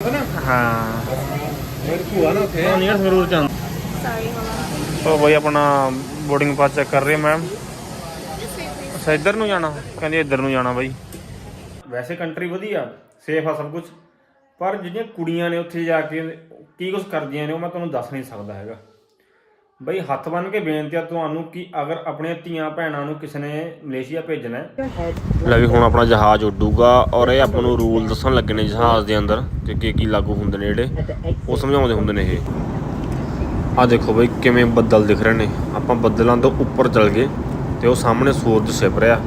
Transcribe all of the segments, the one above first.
ਹਾਂ। Sorry, hold on. ਉਹ ਬਈ ਆਪਣਾ ਬੋਰਡਿੰਗ ਪਾਸ ਚੈੱਕ ਕਰ ਰਹੇ ਮੈਮ This way, please. ਅੱਛਾ ਇੱਧਰ ਨੂੰ ਜਾਣਾ? ਕਹਿੰਦੇ ਇੱਧਰ ਨੂੰ ਜਾਣਾ ਬਾਈ। ਵੈਸੇ ਕੰਟਰੀ ਵਧੀਆ ਸੇਫ ਆ ਸਭ ਕੁਝ ਪਰ ਜਿਹੜੀਆਂ ਕੁੜੀਆਂ ਨੇ ਉੱਥੇ ਜਾ ਕੇ ਕੀ ਕੁਝ ਕਰਦੀਆਂ ਨੇ ਉਹ ਮੈਂ ਤੁਹਾਨੂੰ ਦੱਸ ਨਹੀਂ ਸਕਦਾ ਹੈਗਾ। ਬਈ ਹੱਥ ਬੰਨ ਕੇ ਬੇਨਤੀ ਆ ਤੁਹਾਨੂੰ ਕਿ ਅਗਰ ਆਪਣੀਆਂ ਧੀਆਂ ਭੈਣਾਂ ਨੂੰ ਕਿਸੇ ਨੇ ਮਲੇਸ਼ੀਆ ਭੇਜਣਾ ਹੈ, ਲੈ ਵੀ ਹੁਣ ਆਪਣਾ ਜਹਾਜ਼ ਉੱਡੂਗਾ ਔਰ ਇਹ ਆਪਾਂ ਨੂੰ ਰੂਲ ਦੱਸਣ ਲੱਗੇ ਨੇ ਜਹਾਜ਼ ਦੇ ਅੰਦਰ ਕਿ ਕੀ ਕੀ ਲਾਗੂ ਹੁੰਦੇ ਨੇ ਜਿਹੜੇ, ਉਹ ਸਮਝਾਉਂਦੇ ਹੁੰਦੇ ਨੇ ਇਹ। ਆ ਦੇਖੋ ਬਈ ਕਿਵੇਂ ਬੱਦਲ ਦਿਖ ਰਹੇ ਨੇ। ਆਪਾਂ ਬੱਦਲਾਂ ਤੋਂ ਉੱਪਰ ਚੱਲ ਗਏ ਤੇ ਉਹ ਸਾਹਮਣੇ ਸੂਰਜ ਛਿਪ ਰਿਹਾ।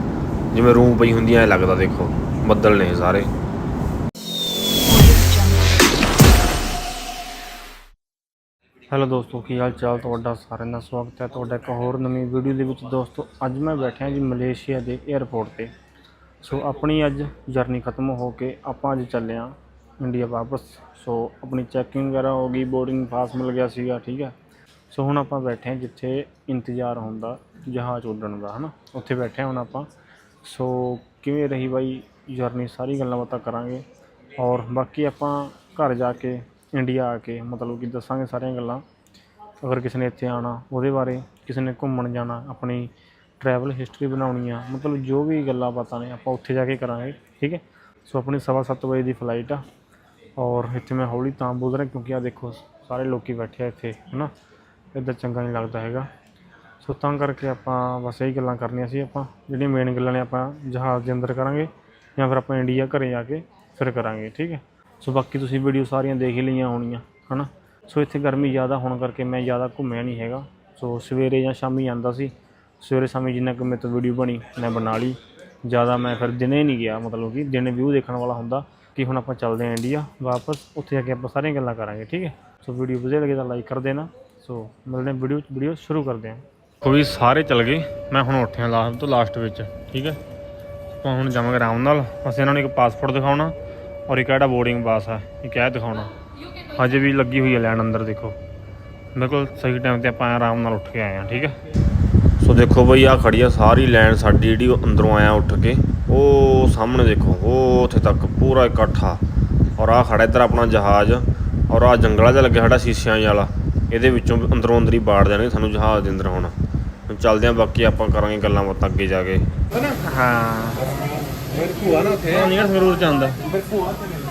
ਜਿਵੇਂ ਰੂਹ ਪਈ ਹੁੰਦੀ ਐ ਲੱਗਦਾ ਦੇਖੋ। ਬੱਦਲ ਨੇ ਸਾਰੇ। ਹੈਲੋ ਦੋਸਤੋ, ਕੀ ਹਾਲ ਚਾਲ ਤੁਹਾਡਾ? ਸਾਰਿਆਂ ਦਾ ਸਵਾਗਤ ਹੈ ਤੁਹਾਡਾ ਇੱਕ ਹੋਰ ਨਵੀਂ ਵੀਡੀਓ ਦੇ ਵਿੱਚ। ਦੋਸਤੋ, ਅੱਜ ਮੈਂ ਬੈਠਿਆ ਜੀ ਮਲੇਸ਼ੀਆ ਦੇ 에ਅਰਪੋਰਟ ਤੇ। ਸੋ ਆਪਣੀ ਅੱਜ ਜਰਨੀ ਖਤਮ ਹੋ ਕੇ ਆਪਾਂ ਅੱਜ ਚੱਲੇ ਹਾਂ ਇੰਡੀਆ ਵਾਪਸ। ਸੋ ਆਪਣੀ ਚੈਕਿੰਗ ਵਗੈਰਾ ਹੋ ਗਈ ਬੋਰਡਿੰਗ ਪਾਸ ਮਿਲ ਗਿਆ ਸੀਗਾ, ਠੀਕ ਹੈ। ਸੋ ਹੁਣ ਆਪਾਂ ਬੈਠੇ ਹਾਂ ਜਿੱਥੇ ਇੰਤਜ਼ਾਰ ਹੁੰਦਾ ਜਹਾਜ਼ ਉੱਡਣ ਦਾ, ਹਨਾ? ਉੱਥੇ ਬੈਠੇ ਹਾਂ ਹੁਣ ਆਪਾਂ। ਸੋ ਕਿਵੇਂ ਰਹੀ ਬਾਈ ਜਰਨੀ ਸਾਰੀ ਗੱਲਾਂ ਬਾਤਾਂ ਕਰਾਂਗੇ। ਔਰ ਬਾਕੀ ਆਪਾਂ ਘਰ ਜਾ ਕੇ ਇੰਡੀਆ ਆ ਕੇ ਮਤਲਬ ਕਿ ਦੱਸਾਂਗੇ ਸਾਰੀਆਂ ਗੱਲਾਂ। ਅਗਰ ਕਿਸੇ ਨੇ ਇੱਥੇ ਆਣਾ ਉਹਦੇ ਬਾਰੇ ਕਿਸੇ ਨੇ ਘੁੰਮਣ ਜਾਣਾ, ਆਪਣੀ ਟਰੈਵਲ ਹਿਸਟਰੀ ਬਣਾਉਣੀ ਆ, ਮਤਲਬ ਜੋ ਵੀ ਗੱਲਾਂ ਬਾਤਾਂ ਨੇ, ਆਪਾਂ ਉੱਥੇ ਜਾ ਕੇ ਕਰਾਂਗੇ, ਠੀਕ ਹੈ? ਸੋ ਆਪਣੀ ਸਵਾ ਸੱਤ ਵਜੇ ਦੀ ਫਲਾਈਟ ਆ। ਔਰ ਇੱਥੇ ਮੈਂ ਹੌਲੀ ਤਾਂ ਬੋਲ ਰਿਹਾ ਕਿਉਂਕਿ ਆ ਦੇਖੋ, ਸਾਰੇ ਲੋਕੀ ਬੈਠੇ ਆ ਇੱਥੇ, ਹਨਾ? ਇੱਦਾਂ ਚੰਗਾ ਨਹੀਂ ਲੱਗਦਾ ਹੈਗਾ। ਸੋ ਤਾਂ ਕਰਕੇ ਆਪਾਂ ਬਸ ਇਹੀ ਗੱਲਾਂ ਕਰਨੀਆਂ ਸੀ ਆਪਾਂ, ਜਿਹੜੀਆਂ ਮੇਨ ਗੱਲਾਂ ਨੇ ਆਪਾਂ ਜਹਾਜ਼ ਦੇ ਅੰਦਰ ਕਰਾਂਗੇ ਜਾਂ ਫਿਰ ਆਪਾਂ ਇੰਡੀਆ ਘਰੇ ਆ ਕੇ ਫਿਰ ਕਰਾਂਗੇ, ਠੀਕ ਹੈ? ਸੋ ਬਾਕੀ ਤੁਸੀਂ ਵੀਡੀਓ ਸਾਰੀਆਂ ਦੇਖ ਹੀ ਲਈਆਂ ਹੋਣੀਆਂ, ਹਨਾ? ਸੋ ਇੱਥੇ ਗਰਮੀ ਜ਼ਿਆਦਾ ਹੋਣ ਕਰਕੇ ਮੈਂ ਜ਼ਿਆਦਾ ਘੁੰਮਿਆ ਨਹੀਂ ਹੈਗਾ। ਸੋ ਸਵੇਰੇ ਜਾਂ ਸ਼ਾਮੀ ਆਂਦਾ ਸੀ। ਸਵੇਰੇ ਸ਼ਾਮੀ ਜਿੰਨਾ ਕੁ ਮੇਰੇ ਤੋਂ ਵੀਡੀਓ ਬਣੀ, ਮੈਂ ਬਣਾ ਲਈ। ਜ਼ਿਆਦਾ ਮੈਂ ਫਿਰ ਦਿਨੇ ਨਹੀਂ ਗਿਆ, ਮਤਲਬ ਕਿ ਦਿਨੇ ਵਿਊ ਦੇਖਣ ਵਾਲਾ ਹੁੰਦਾ ਕਿ ਹੁਣ ਆਪਾਂ ਚੱਲਦੇ ਹਾਂ ਇੰਡੀਆ ਵਾਪਸ, ਉੱਥੇ ਜਾ ਕੇ ਆਪਾਂ ਸਾਰੀਆਂ ਗੱਲਾਂ ਕਰਾਂਗੇ, ਠੀਕ ਹੈ? ਸੋ ਵੀਡੀਓ ਵਧੀਆ ਲੱਗੇ ਤਾਂ ਲਾਈਕ ਕਰ ਦੇਣਾ। ਸੋ ਮਿਲਦੇ ਵੀਡੀਓ ਵੀਡੀਓ ਸ਼ੁਰੂ ਕਰਦੇ ਹਾਂ। ਕੋਈ ਸਾਰੇ ਚੱਲ ਗਏ, ਮੈਂ ਹੁਣ ਉੱਠਿਆ ਲਾਸਟ ਤੋਂ ਲਾਸਟ ਵਿੱਚ, ਠੀਕ ਹੈ? ਆਪਾਂ ਹੁਣ ਜਾਵਾਂਗੇ ਆਰਾਮ ਨਾਲ। ਅਸੀਂ ਇਹਨਾਂ ਨੂੰ ਇੱਕ ਪਾਸਪੋਰਟ ਦਿਖਾਉਣਾ। ਔਰ ਇੱਕ ਇਹਦਾ ਬੋਰਡਿੰਗ ਪਾਸ ਆ ਇਹ ਦਿਖਾਉਣਾ। ਹਜੇ ਵੀ ਲੱਗੀ ਹੋਈ ਹੈ ਲੈਣ ਅੰਦਰ ਦੇਖੋ। ਬਿਲਕੁਲ ਸਹੀ ਟਾਈਮ ਤੇ ਆਪਾਂ ਆਰਾਮ ਨਾਲ ਉੱਠ ਕੇ ਆਏ ਆ ਠੀਕ ਹੈ ਸੋ ਦੇਖੋ ਬਈ ਆ ਖੜੀ ਆ ਸਾਰੀ ਲਾਈਨ ਸਾਡੀ ਜਿਹੜੀ ਉਹ ਅੰਦਰੋਂ ਆਇਆ ਉੱਠ ਕੇ। ਉਹ ਸਾਹਮਣੇ ਦੇਖੋ ਉਹ ਉੱਥੇ ਤੱਕ ਪੂਰਾ ਇਕੱਠਾ। ਔਰ ਆ ਖੜਾ ਇੱਧਰ ਆਪਣਾ ਜਹਾਜ਼ ਔਰ ਆ ਜੰਗਲਾ ਜਿਹਾ ਲੱਗਿਆ ਸਾਡਾ ਸ਼ੀਸ਼ਿਆਂ ਵਾਲਾ। ਇਹਦੇ ਵਿੱਚੋਂ ਅੰਦਰੋਂ ਅੰਦਰ ਹੀ ਬਾੜ ਦੇਣਗੇ ਸਾਨੂੰ ਜਹਾਜ਼ ਦੇ ਅੰਦਰ ਹੁਣ ਚੱਲਦੇ ਆ ਬਾਕੀ ਆਪਾਂ ਕਰਾਂਗੇ ਗੱਲਾਂ ਬਾਤਾਂ ਅੱਗੇ ਜਾ ਕੇ। ਹਾਂ। ਮੇਰੀ ਭੂਆ ਨਾ ਉੱਥੇ। ਚ ਮੇਰੀ ਭੂਆ you.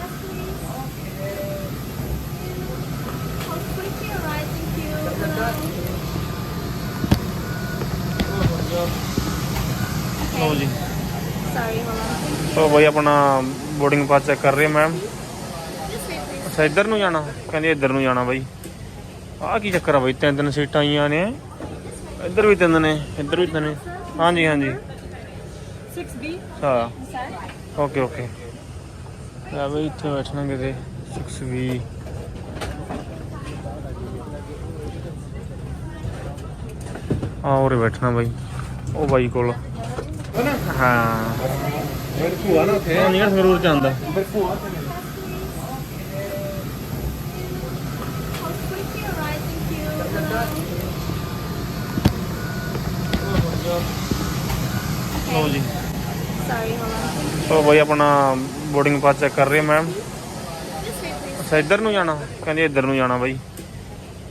ਲਓ ਜੀ। Hold on. ਸੋ ਬਈ ਆਪਣਾ ਬੋਰਡਿੰਗ ਪਾਸ ਚੈੱਕ ਕਰ ਰਹੇ ਮੈਮ. ਅੱਛਾ ਇੱਧਰ ਨੂੰ ਜਾਣਾ? ਕਹਿੰਦੇ ਇੱਧਰ ਨੂੰ ਜਾਣਾ ਬਾਈ। ਆਹ ਕੀ ਚੱਕਰ ਆ ਬਾਈ ਤਿੰਨ ਤਿੰਨ ਸੀਟਾਂ ਆਈਆਂ ਨੇ। ਇੱਧਰ ਵੀ ਤਿੰਨ ਨੇ ਇੱਧਰ ਵੀ ਤਿੰਨ ਨੇ। ਹਾਂਜੀ ਹਾਂਜੀ। 6B, ਹਾਂ. ਓਕੇ ਓਕੇ ਆ ਬਈ ਇੱਥੇ ਬੈਠਣਾ ਕਿਤੇ। 6B ਆ ਉਰੇ ਬੈਠਣਾ ਬਾਈ। ਉਹ ਬਾਈ ਕੋਲ। ਹਾਂ। ਮੇਰੀ ਭੂਆ ਨਾ ਉੱਥੇ ਨਹੀਂ ਚ ਆਉਂਦਾ ਮੇਰੀ ਭੂਆ. ਲਓ ਜੀ। ਬੋਰਡਿੰਗ ਪਾਸ ਚੈੱਕ ਕਰ ਰਹੇ ਮੈਮ This way, please. ਅੱਛਾ ਇੱਧਰ ਨੂੰ ਜਾਣਾ? ਕਹਿੰਦੇ ਇੱਧਰ ਨੂੰ ਜਾਣਾ ਬਾਈ।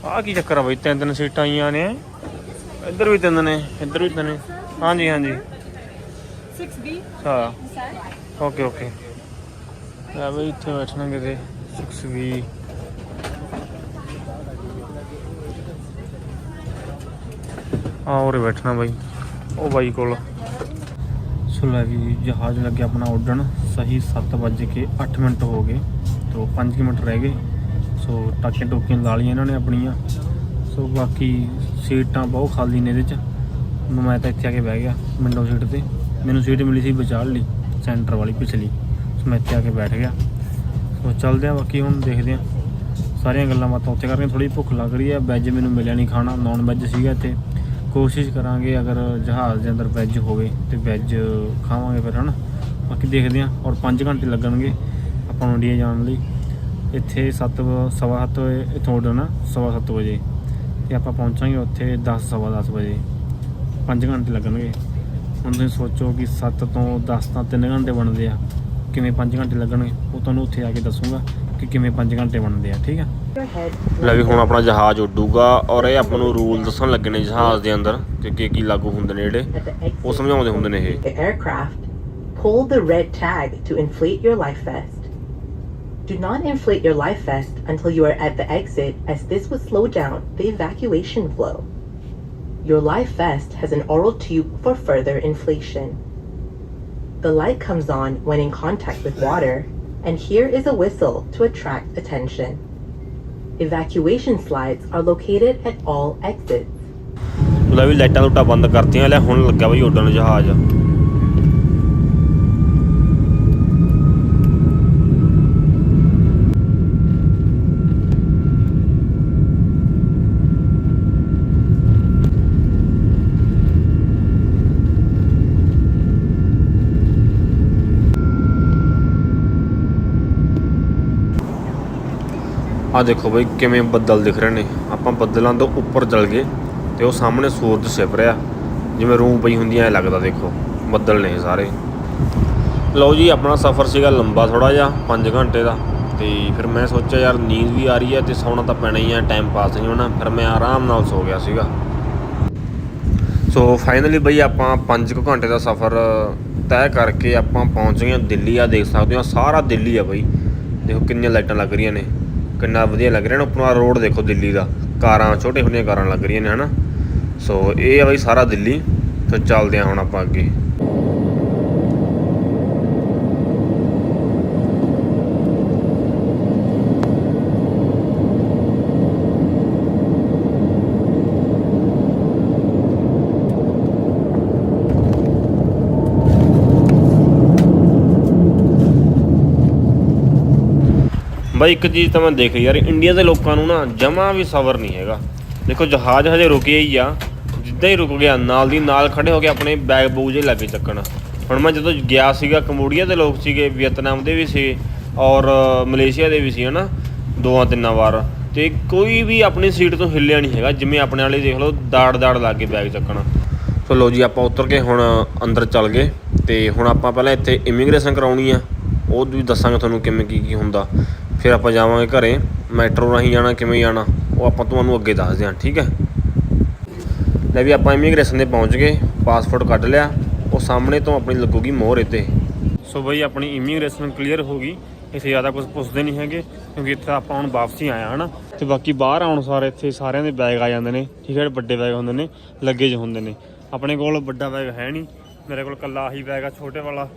ਆਹ ਕੀ ਚੱਕਰ ਆ ਬਾਈ ਤਿੰਨ ਤਿੰਨ ਸੀਟਾਂ ਆਈਆਂ ਨੇ। ਇੱਧਰ ਵੀ ਤਿੰਨ ਨੇ ਇੱਧਰ ਵੀ ਤਿੰਨ ਨੇ। ਹਾਂਜੀ ਹਾਂਜੀ। 6B, ਹਾਂ. ਓਕੇ ਓਕੇ ਆ ਬਈ ਇੱਥੇ ਬੈਠਣਾ ਕਿਤੇ। 6B ਆ ਉਰੇ ਬੈਠਣਾ ਬਾਈ ਉਹ ਬਾਈ ਕੋਲ। ਸੋ ਲੈ ਵੀ ਜਹਾਜ਼ ਲੱਗਿਆ ਆਪਣਾ ਉੱਡਣ, ਸਹੀ 7 ਵਜੇ ਕੇ 8 ਮਿੰਟ ਹੋ ਗਏ, ਤੋਂ 5 ਮਿੰਟ ਰਹਿ ਗਏ। ਸੋ ਟਾਕੀਆਂ ਟੋਕੀਆਂ ਲਾ ਲਈਆਂ ਇਹਨਾਂ ਨੇ ਆਪਣੀਆਂ। ਸੋ ਬਾਕੀ ਸੀਟਾਂ ਬਹੁਤ ਖਾਲੀ ਨੇ ਇਹਦੇ ਚ। ਮੈਂ ਤਾਂ ਇੱਥੇ ਆ ਕੇ ਬਹਿ ਗਿਆ ਵਿੰਡੋ ਸੀਟ ਤੇ। ਮੈਨੂੰ ਸੀਟ ਮਿਲੀ ਸੀ ਵਿਚਾਲ ਲਈ ਸੈਂਟਰ ਵਾਲੀ ਪਿਛਲੀ। ਸੋ ਮੈਂ ਇੱਥੇ ਆ ਕੇ ਬੈਠ ਗਿਆ। ਸੋ ਚੱਲਦੇ ਆ ਬਾਕੀ ਹੁਣ ਦੇਖਦੇ ਆ। ਸਾਰੀਆਂ ਗੱਲਾਂ ਬਾਤਾਂ ਉੱਥੇ ਕਰਾਂਗੇ ਥੋੜੀ ਭੁੱਖ ਲੱਗ ਰਹੀ ਹੈ ਵੈਜ ਮੈਨੂੰ ਮਿਲਿਆ ਨਹੀਂ ਖਾਣਾ ਨਾਨ ਵੈਜ ਸੀਗਾ ਇੱਥੇ। ਕੋਸ਼ਿਸ਼ ਕਰਾਂਗੇ ਅਗਰ ਜਹਾਜ਼ ਦੇ ਅੰਦਰ ਵੈਜ ਹੋਵੇ ਤੇ ਵੈਜ ਖਾਵਾਂਗੇ ਫਿਰ, ਹਨਾ? ਬਾਕੀ ਦੇਖਦੇ ਆ ਔਰ 5 ਘੰਟੇ ਲੱਗਣਗੇ ਆਪਾਂ ਨੂੰ ਇੰਡੀਆ ਜਾਣ ਲਈ। ਇੱਥੇ 7 ਸਵਾ ਸੱਤ ਵਜੇ, ਇੱਥੋਂ ਉੱਡਣਾ ਸਵਾ ਸੱਤ ਵਜੇ। ਤੇ ਆਪਾਂ ਪਹੁੰਚਾਂਗੇ ਉੱਥੇ 10 ਸਵਾ 10 ਵਜੇ। 5 ਘੰਟੇ ਲੱਗਣਗੇ। ਹੁਣ ਤੁਸੀਂ ਸੋਚੋ ਕਿ 7 ਤੋਂ 10 ਤਾਂ 3 ਘੰਟੇ ਬਣਦੇ ਆ। ਕਿਵੇਂ 5 ਘੰਟੇ ਲੱਗਣਗੇ ਉਹ ਤੁਹਾਨੂੰ ਉੱਥੇ ਆ ਕੇ ਦੱਸੂਗਾ ਕਿ ਕਿਵੇਂ 5 ਘੰਟੇ ਬਣਦੇ ਆ ਠੀਕ ਆ ਲੈ ਵੀ ਹੁਣ ਆਪਣਾ ਜਹਾਜ਼ ਉੱਡੂਗਾ ਔਰ ਇਹ ਆਪਾਂ ਨੂੰ ਰੂਲ ਦੱਸਣ ਲੱਗੇ ਨੇ ਜਹਾਜ਼ ਦੇ ਅੰਦਰ ਕਿ ਕੀ ਕੀ ਲਾਗੂ ਹੁੰਦੇ ਨੇ ਜਿਹੜੇ ਉਹ ਸਮਝਾਉਂਦੇ ਹੁੰਦੇ ਨੇ ਇਹ aircraft. Pull the red tag to inflate your life vest. Do not inflate your life vest until you are at the exit as this would slow down the evacuation flow. Your life vest has an oral tube for further inflation. The light comes on when in contact with water, and here is a whistle to attract attention. Evacuation slides are located at all exits. ਲੈ ਵੀ ਲਾਈਟਾਂ ਲੂਟਾਂ ਬੰਦ ਕਰਤੀਆਂ ਲੈ ਹੁਣ ਲੱਗਾ ਬਈ ਉੱਡਣ ਜਹਾਜ਼ ਆ ਦੇਖੋ ਬਈ ਕਿਵੇਂ ਬੱਦਲ ਦਿਖ ਰਹੇ ਨੇ। ਆਪਾਂ ਬੱਦਲਾਂ ਤੋਂ ਉੱਪਰ ਚਲ ਗਏ ਤੇ ਉਹ ਸਾਹਮਣੇ ਸੂਰਜ ਛਿਪ ਰਿਹਾ। ਜਿਵੇਂ ਰੂਹ ਪਈ ਹੁੰਦੀ ਐ ਲੱਗਦਾ ਦੇਖੋ, ਬੱਦਲ ਨੇ ਸਾਰੇ। ਲਓ ਜੀ, ਆਪਣਾ ਸਫ਼ਰ ਸੀਗਾ ਲੰਬਾ ਥੋੜਾ ਜਿਹਾ 5 ਘੰਟੇ ਦਾ। ਤੇ ਫਿਰ ਮੈਂ ਸੋਚਿਆ, ਯਾਰ ਨੀਂਦ ਵੀ ਆ ਰਹੀ ਹੈ ਤੇ ਸੌਣਾ ਤਾਂ ਪੈਣਾ ਹੀ ਹੈ ਟਾਈਮ ਪਾਸ ਨਹੀਂ ਹੋਣਾ। ਫਿਰ ਮੈਂ ਆਰਾਮ ਨਾਲ ਸੋ ਗਿਆ ਸੀਗਾ। ਸੋ ਫਾਈਨਲੀ ਬਈ ਆਪਾਂ 5 ਕੁ ਘੰਟੇ ਦਾ ਸਫ਼ਰ ਤੈਅ ਕਰਕੇ ਆਪਾਂ ਪਹੁੰਚ ਗਏ ਹਾਂ ਦਿੱਲੀ। ਆ ਦੇਖ ਸਕਦੇ ਹੋ ਸਾਰਾ ਦਿੱਲੀ ਆ ਬਈ। ਦੇਖੋ ਕਿੰਨੀਆਂ ਲਾਈਟਾਂ ਲੱਗ ਰਹੀਆਂ ਨੇ। ਕਿੰਨਾ ਵਧੀਆ ਲੱਗ ਰਿਹਾ ਨਾ ਉੱਪਰੋਂ ਰੋਡ ਦੇਖੋ ਦਿੱਲੀ ਦਾ। ਕਾਰਾਂ ਛੋਟੇ ਛੋਟੀਆਂ ਕਾਰਾਂ ਲੱਗ ਰਹੀਆਂ ਨੇ, ਹਨਾ? ਸੋ ਇਹ ਆ ਬਈ ਸਾਰਾ ਦਿੱਲੀ ਸੋ ਚੱਲਦੇ ਆ ਹੁਣ ਆਪਾਂ ਅੱਗੇ। ਬਾਈ, ਇੱਕ ਚੀਜ਼ ਤਾਂ ਮੈਂ ਦੇਖ ਯਾਰ, ਇੰਡੀਆ ਦੇ ਲੋਕਾਂ ਨੂੰ ਨਾ ਜਮਾ ਵੀ ਸਬਰ ਨਹੀਂ ਹੈਗਾ। ਦੇਖੋ, ਜਹਾਜ਼ ਹਜੇ ਰੁਕਿਆ ਹੀ ਆ, ਜਿੱਦਾਂ ਹੀ ਰੁਕ ਗਿਆ, ਨਾਲ ਦੀ ਨਾਲ ਖੜੇ ਹੋ ਕੇ ਆਪਣੇ ਬੈਗ ਬੂਗ ਜੇ ਲੱਗੇ ਚੱਕਣ। ਹੁਣ ਮੈਂ ਜਦੋਂ ਗਿਆ ਸੀਗਾ, ਕੰਬੋਡੀਆ ਦੇ ਲੋਕ ਸੀਗੇ, ਵੀਅਤਨਾਮ ਦੇ ਵੀ ਸੀ ਔਰ ਮਲੇਸ਼ੀਆ ਦੇ ਵੀ ਸੀ, ਹਨਾ, ਦੋਵਾਂ ਤਿੰਨਾਂ ਵਾਰ। ਤੇ ਕੋਈ ਵੀ ਆਪਣੀ ਸੀਟ ਤੋਂ ਹਿੱਲਿਆ ਨਹੀਂ ਹੈਗਾ, ਜਿਵੇਂ ਆਪਣੇ ਵਾਲੇ ਦੇਖ ਲਓ, ਦਾੜ ਦਾੜ ਲਾ ਕੇ ਬੈਗ ਚੱਕਣਾ। ਸੋ ਲੋ ਜੀ, ਆਪਾਂ ਉਤਰ ਕੇ ਹੁਣ ਅੰਦਰ ਚੱਲ ਗਏ ਤੇ ਹੁਣ ਆਪਾਂ ਪਹਿਲਾਂ ਇੱਥੇ ਇਮੀਗ੍ਰੇਸ਼ਨ ਕਰਾਉਣੀ ਆ। ਉਹ ਵੀ ਦੱਸਾਂਗੇ ਤੁਹਾਨੂੰ ਕਿਵੇਂ ਕੀ ਕੀ ਹੁੰਦਾ। ਫਿਰ ਆਪਾਂ ਜਾਵਾਂਗੇ ਘਰੇ, ਮੈਟਰੋ ਰਾਹੀਂ ਜਾਣਾ, ਕਿਵੇਂ ਜਾਣਾ, ਉਹ ਆਪਾਂ ਤੁਹਾਨੂੰ ਅੱਗੇ ਦੱਸਦੇ ਹਾਂ, ਠੀਕ ਹੈ? ਲੈ ਵੀ ਆਪਾਂ ਇਮੀਗ੍ਰੇਸ਼ਨ ਦੇ ਪਹੁੰਚ ਗਏ ਪਾਸਪੋਰਟ ਕੱਢ ਲਿਆ, ਉਹ ਸਾਹਮਣੇ ਤੋਂ ਆਪਣੀ ਲੱਗੂਗੀ ਮੋਹਰ ਇੱਥੇ। ਸੋ ਬਈ ਆਪਣੀ ਇਮੀਗ੍ਰੇਸ਼ਨ ਕਲੀਅਰ ਹੋ ਗਈ, ਇੱਥੇ ਜ਼ਿਆਦਾ ਕੁਝ ਪੁੱਛਦੇ ਨਹੀਂ ਹੈਗੇ, ਕਿਉਂਕਿ ਇੱਥੇ ਆਪਾਂ ਹੁਣ ਵਾਪਸੀ ਆਇਆ ਹਨਾ? ਤੇ ਬਾਕੀ ਬਾਹਰ ਆਉਣ ਸਾਰ ਇੱਥੇ ਸਾਰਿਆਂ ਦੇ ਬੈਗ ਆ ਜਾਂਦੇ ਨੇ, ਠੀਕ ਹੈ ਜਿਹੜੇ ਵੱਡੇ ਬੈਗ ਹੁੰਦੇ ਨੇ ਲੱਗੇਜ ਹੁੰਦੇ ਨੇ। ਆਪਣੇ ਕੋਲ ਵੱਡਾ ਬੈਗ ਹੈ ਨਹੀਂ, ਮੇਰੇ ਕੋਲ ਕੱਲਾ ਆਹੀ ਬੈਗ ਆ, ਛੋਟੇ ਵਾਲਾ।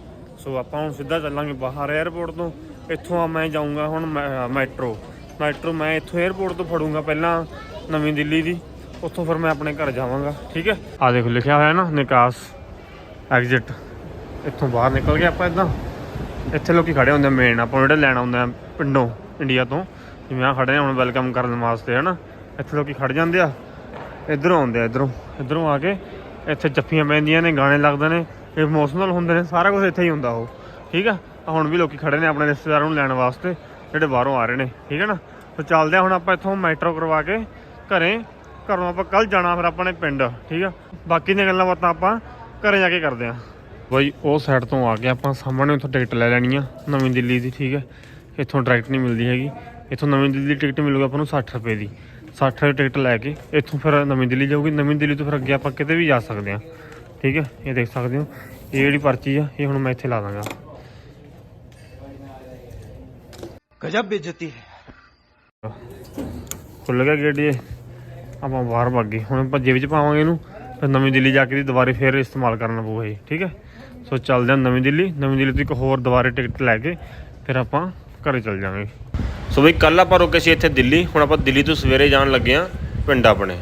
ਸੋ ਆਪਾਂ ਹੁਣ ਸਿੱਧਾ ਚੱਲਾਂਗੇ ਬਾਹਰ 에ਅਰਪੋਰਟ ਤੋਂ ਇੱਥੋਂ ਆ ਮੈਂ ਜਾਊਂਗਾ ਹੁਣ ਮੈ- ਮੈਟਰੋ। ਮੈਟਰੋ ਮੈਂ ਇੱਥੋਂ 에ਅਰਪੋਰਟ ਤੋਂ ਫੜੂੰਗਾ ਪਹਿਲਾਂ ਨਵੀਂ ਦਿੱਲੀ ਦੀ। ਉੱਥੋਂ ਫਿਰ ਮੈਂ ਆਪਣੇ ਘਰ ਜਾਵਾਂਗਾ, ਠੀਕ ਹੈ? ਆ ਦੇਖੋ, ਲਿਖਿਆ ਹੋਇਆ ਨਾ, ਨਿਕਾਸ ਐਗਜ਼ਿਟ ਇੱਥੋਂ ਬਾਹਰ ਨਿਕਲ ਗਏ ਆਪਾਂ ਇਦਾਂ। ਇੱਥੇ ਲੋਕੀ ਖੜੇ ਹੁੰਦੇ ਮੇਨ ਆਪਾਂ ਨੂੰ ਜਿਹੜੇ ਲੈਣ ਆਉਂਦੇ ਆ ਪਿੰਡੋਂ ਇੰਡੀਆ ਤੋਂ। ਜਿਵੇਂ ਆ ਖੜੇ ਹੁਣ ਵੈਲਕਮ ਕਰਨ ਵਾਸਤੇ, ਹਨਾ? ਇੱਥੇ ਲੋਕੀ ਖੜ ਜਾਂਦੇ ਆ। ਇਧਰੋਂ ਆਉਂਦੇ ਆ, ਇਧਰੋਂ। ਇਧਰੋਂ ਆ ਕੇ ਇੱਥੇ ਜੱਫੀਆਂ ਪੈਂਦੀਆਂ ਨੇ, ਗਾਣੇ ਲੱਗਦੇ ਨੇ। ਇਹ ਇਮੋਸ਼ਨਲ ਹੁੰਦੇ ਨੇ, ਸਾਰਾ ਕੁਝ ਇੱਥੇ ਹੀ ਹੁੰਦਾ ਉਹ। ਠੀਕ ਆ? ਹੁਣ ਵੀ ਲੋਕੀ ਖੜੇ ਨੇ ਆਪਣੇ ਰਿਸ਼ਤੇਦਾਰਾਂ ਨੂੰ ਲੈਣ ਵਾਸਤੇ, ਜਿਹੜੇ ਬਾਹਰੋਂ ਆ ਰਹੇ ਨੇ, ਠੀਕ ਹੈ ਨਾ? ਸੋ ਚੱਲਦੇ ਆ ਹੁਣ ਆਪਾਂ ਇੱਥੋਂ ਮੈਟਰੋ ਕਰਵਾ ਕੇ ਘਰੇ। ਘਰੋਂ ਆਪਾਂ ਕੱਲ ਜਾਣਾ ਫਿਰ ਆਪਣੇ ਪਿੰਡ, ਠੀਕ ਆ? ਬਾਕੀ ਦੀਆਂ ਗੱਲਾਂ ਬਾਤਾਂ ਆਪਾਂ ਘਰੇ ਜਾ ਕੇ ਕਰਦੇ ਆ। ਬਾਈ, ਉਹ ਸਾਈਡ ਤੋਂ ਆ ਕੇ ਆਪਾਂ ਸਾਹਮਣੇ ਉੱਥੋਂ ਟਿਕਟ ਲੈ ਲੈਣੀ ਆ, ਨਵੀਂ ਦਿੱਲੀ ਦੀ, ਠੀਕ ਹੈ ਇੱਥੋਂ ਡਾਇਰੈਕਟ ਨਹੀਂ ਮਿਲਦੀ ਹੈਗੀ। ਇੱਥੋਂ ਨਵੀਂ ਦਿੱਲੀ ਦੀ ਟਿਕਟ ਮਿਲੂਗੀ ਆਪਾਂ ਨੂੰ 60 ਰੁਪਏ ਦੀ। 60 ਰੁਪਏ ਟਿਕਟ ਲੈ ਕੇ ਇੱਥੋਂ ਫਿਰ ਨਵੀਂ ਦਿੱਲੀ ਜਾਊਗੀ। ਨਵੀਂ ਦਿੱਲੀ ਤੋਂ ਫਿਰ ਅੱਗੇ ਆਪਾਂ ਕਿਤੇ ਵੀ ਜਾ ਸਕਦੇ ਆ, ਠੀਕ ਹੈ ਇਹ ਦੇਖ ਸਕਦੇ ਹੋ, ਇਹ ਜਿਹੜੀ ਪਰਚੀ ਆ, ਇਹ ਹੁਣ ਮੈਂ ਇੱਥੇ ਲਾ ਦਾਂਗਾ। गजब बेइज्जती है ਖੁੱਲ ਗਿਆ ਗੇਟ ਇਹ ਆਪਾਂ ਬਾਹਰ ਭੱਗ ਗਏ ਹੁਣ ਆਪਾਂ ਜੇਬ 'ਚ ਪਾਵਾਂਗੇ ਇਹਨੂੰ ਫਿਰ ਨਵੀਂ ਦਿੱਲੀ ਜਾ ਕੇ ਦੀ ਦੁਬਾਰੇ ਫੇਰ ਇਸਤੇਮਾਲ ਕਰਨਾ ਪਊਗਾ ਇਹ ਠੀਕ ਹੈ ਸੋ ਚੱਲਦੇ ਹਾਂ ਨਵੀਂ ਦਿੱਲੀ ਨਵੀਂ ਦਿੱਲੀ ਤੋਂ ਇੱਕ ਹੋਰ ਦੁਬਾਰੇ ਟਿਕਟ ਲੈ ਕੇ ਫਿਰ ਆਪਾਂ ਘਰੇ ਚੱਲ ਜਾਵਾਂਗੇ ਸੋ ਬਈ ਕੱਲ ਆਪਾਂ ਰੁਕੇ ਸੀ ਇੱਥੇ ਦਿੱਲੀ ਹੁਣ ਆਪਾਂ ਦਿੱਲੀ ਤੋਂ ਸਵੇਰੇ ਜਾਣ ਲੱਗੇ ਆ ਪਿੰਡ ਆਪਣੇ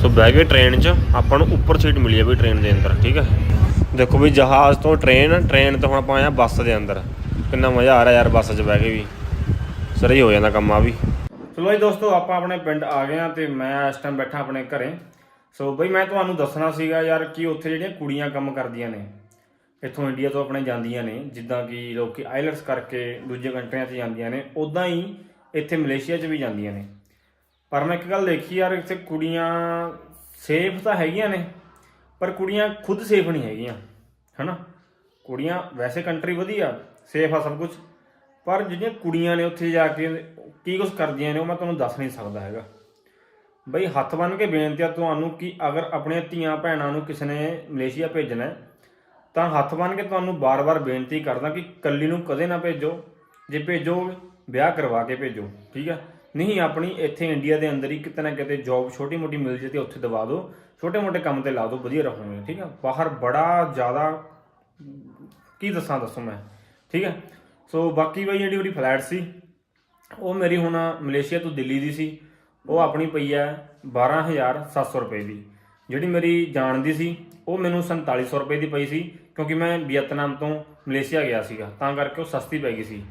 ਸੋ ਬਹਿ ਗਏ ਟ੍ਰੇਨ 'ਚ ਆਪਾਂ ਨੂੰ ਉੱਪਰ ਸੀਟ ਮਿਲੀ ਆ ਬਈ ਟ੍ਰੇਨ ਦੇ ਅੰਦਰ ਠੀਕ ਹੈ ਦੇਖੋ ਵੀ ਜਹਾਜ਼ ਤੋਂ ਟ੍ਰੇਨ ਟ੍ਰੇਨ ਤੋਂ ਹੁਣ ਆਪਾਂ ਆਇਆ ਬੱਸ ਦੇ ਅੰਦਰ ਕਿੰਨਾ ਮਜ਼ਾ ਆ ਰਿਹਾ ਯਾਰ ਬੱਸ 'ਚ ਬਹਿ ਕੇ ਵੀ ਸਹੀ ਹੋ ਜਾਂਦਾ ਕੰਮ ਆ ਵੀ। ਚਲੋ ਜੀ ਦੋਸਤੋ, ਆਪਾਂ ਆਪਣੇ ਪਿੰਡ ਆ ਗਏ ਆ ਤੇ ਮੈਂ ਇਸ ਟਾਈਮ ਬੈਠਾ ਆਪਣੇ ਘਰੇ। ਸੋ ਬਈ, ਮੈਂ ਤੁਹਾਨੂੰ ਦੱਸਣਾ ਸੀਗਾ ਯਾਰ ਕਿ ਉੱਥੇ ਜਿਹੜੀਆਂ ਕੁੜੀਆਂ ਕੰਮ ਕਰਦੀਆਂ ਨੇ, ਇੱਥੋਂ ਇੰਡੀਆ ਤੋਂ ਆਪਣੇ ਜਾਂਦੀਆਂ ਨੇ, ਜਿੱਦਾਂ ਕਿ ਲੋਕੀ ਆਈਲਟਸ ਕਰਕੇ ਦੂਜੇ ਕੰਟਰੀਆਂ 'ਚ ਜਾਂਦੀਆਂ ਨੇ ਉਦਾਂ ਹੀ ਇੱਥੇ ਮਲੇਸ਼ੀਆ 'ਚ ਵੀ ਜਾਂਦੀਆਂ ਨੇ। ਪਰ ਮੈਂ ਇੱਕ ਗੱਲ ਦੇਖੀ ਯਾਰ, ਇੱਥੇ ਕੁੜੀਆਂ ਸੇਫ ਤਾਂ ਹੈਗੀਆਂ ਨੇ, ਪਰ ਕੁੜੀਆਂ ਖੁਦ ਸੇਫ ਨਹੀਂ ਹੈਗੀਆਂ, ਹਨਾ? ਕੁੜੀਆਂ ਵੈਸੇ ਕੰਟਰੀ ਵਧੀਆ ਸੇਫ ਆ ਸਭ ਕੁਝ ਪਰ ਜਿਹੜੀਆਂ ਕੁੜੀਆਂ ਨੇ ਉੱਥੇ ਜਾ ਕੇ ਕੀ ਕੁਝ ਕਰਦੀਆਂ ਨੇ ਉਹ ਮੈਂ ਤੁਹਾਨੂੰ ਦੱਸ ਨਹੀਂ ਸਕਦਾ ਹੈਗਾ। ਬਈ ਹੱਥ ਬੰਨ ਕੇ ਬੇਨਤੀ ਆ ਤੁਹਾਨੂੰ ਕਿ ਅਗਰ ਆਪਣੀਆਂ ਧੀਆਂ ਭੈਣਾਂ ਨੂੰ ਕਿਸੇ ਨੇ ਮਲੇਸ਼ੀਆ ਭੇਜਣਾ ਹੈ, ਤਾਂ ਹੱਥ ਬੰਨ ਕੇ ਤੁਹਾਨੂੰ ਬਾਰ-ਬਾਰ ਬੇਨਤੀ ਕਰਦਾ ਕਿ ਕੱਲੀ ਨੂੰ ਕਦੇ ਨਾ ਭੇਜੋ। ਜੇ ਭੇਜੋ ਵਿਆਹ ਕਰਵਾ ਕੇ ਭੇਜੋ ਠੀਕ ਹੈ ਨਹੀਂ ਆਪਣੀ ਇੱਥੇ ਇੰਡੀਆ ਦੇ ਅੰਦਰ ਹੀ ਕਿਤੇ ਨਾ ਕਿਤੇ ਜੌਬ ਛੋਟੀ-ਮੋਟੀ ਮਿਲ ਜੇ ਤੇ ਉੱਥੇ ਦਵਾ ਦਿਓ ਛੋਟੇ-ਮੋਟੇ ਕੰਮ ਤੇ ਲਾ ਦਿਓ ਵਧੀਆ ਰਹੋਗੇ ਠੀਕ ਹੈ ਬਾਹਰ ਬੜਾ ਜ਼ਿਆਦਾ ਕੀ ਦੱਸਾਂ ਦੱਸੋ ਮੈਂ ਠੀਕ ਹੈ ਸੋ ਬਾਕੀ ਬਾਈ ਜਿਹੜੀ ਉਹਦੀ ਫਲੈਟ ਸੀ, ਉਹ ਮੇਰੀ ਹੁਣ ਮਲੇਸ਼ੀਆ ਤੋਂ ਦਿੱਲੀ ਦੀ ਸੀ। ਉਹ ਆਪਣੀ ਪਈ ਹੈ 12700 ਰੁਪਏ ਦੀ। ਜਿਹੜੀ ਮੇਰੀ ਜਾਣ ਦੀ ਸੀ, ਉਹ ਮੈਨੂੰ 4700 ਰੁਪਏ ਦੀ ਪਈ ਸੀ, ਕਿਉਂਕਿ ਮੈਂ ਵੀਅਤਨਾਮ ਤੋਂ ਮਲੇਸ਼ੀਆ ਗਿਆ ਸੀਗਾ। ਤਾਂ ਕਰਕੇ ਉਹ ਸਸਤੀ ਪੈ ਗਈ ਸੀ।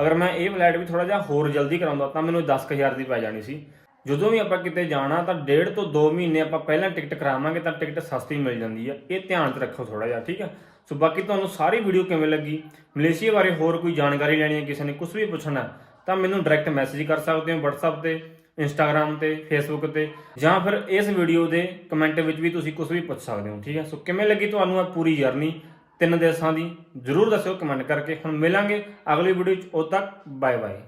ਅਗਰ ਮੈਂ ਇਹ ਫਲੈਟ ਵੀ ਥੋੜਾ ਜਿਹਾ ਹੋਰ ਜਲਦੀ ਕਰਾਉਂਦਾ, ਤਾਂ ਮੈਨੂੰ 10000 ਦੀ ਪੈ ਜਾਣੀ ਸੀ। ਜਦੋਂ ਵੀ ਆਪਾਂ ਕਿਤੇ ਜਾਣਾ, ਤਾਂ ਡੇਢ ਤੋਂ 2 ਮਹੀਨੇ ਆਪਾਂ ਪਹਿਲਾਂ ਟਿਕਟ ਕਰਾਵਾਂਗੇ, ਤਾਂ ਟਿਕਟ ਸਸਤੀ ਮਿਲ ਜਾਂਦੀ ਹੈ ਇਹ ਧਿਆਨ 'ਚ ਰੱਖੋ ਥੋੜਾ ਜਿਹਾ, ਠੀਕ ਹੈ ਸੋ ਬਾਕੀ ਤੁਹਾਨੂੰ ਸਾਰੀ ਵੀਡੀਓ ਕਿਵੇਂ ਲੱਗੀ? ਮਲੇਸ਼ੀਆ ਬਾਰੇ ਹੋਰ ਕੋਈ ਜਾਣਕਾਰੀ ਲੈਣੀ ਹੈ, ਕਿਸੇ ਨੇ ਕੁਝ ਵੀ ਪੁੱਛਣਾ ਤਾਂ ਮੈਨੂੰ ਡਾਇਰੈਕਟ ਮੈਸੇਜ ਕਰ ਸਕਦੇ ਹੋ WhatsApp ਤੇ, Instagram ਤੇ ਫੇਸਬੁੱਕ ਤੇ, ਜਾਂ ਫਿਰ ਇਸ ਵੀਡੀਓ ਦੇ ਕਮੈਂਟ ਵਿੱਚ ਵੀ ਤੁਸੀਂ ਕੁਝ ਵੀ ਪੁੱਛ ਸਕਦੇ ਹੋ, ਠੀਕ ਹੈ? ਸੋ ਕਿਵੇਂ ਲੱਗੀ ਤੁਹਾਨੂੰ ਇਹ ਪੂਰੀ ਜਰਨੀ ਤਿੰਨ ਦੇਸ਼ਾਂ ਦੀ ਜਰੂਰ ਦੱਸਿਓ ਕਮੈਂਟ ਕਰਕੇ। ਹੁਣ ਮਿਲਾਂਗੇ ਅਗਲੀ ਵੀਡੀਓ 'ਚ, ਉਦ ਤੱਕ ਬਾਏ ਬਾਏ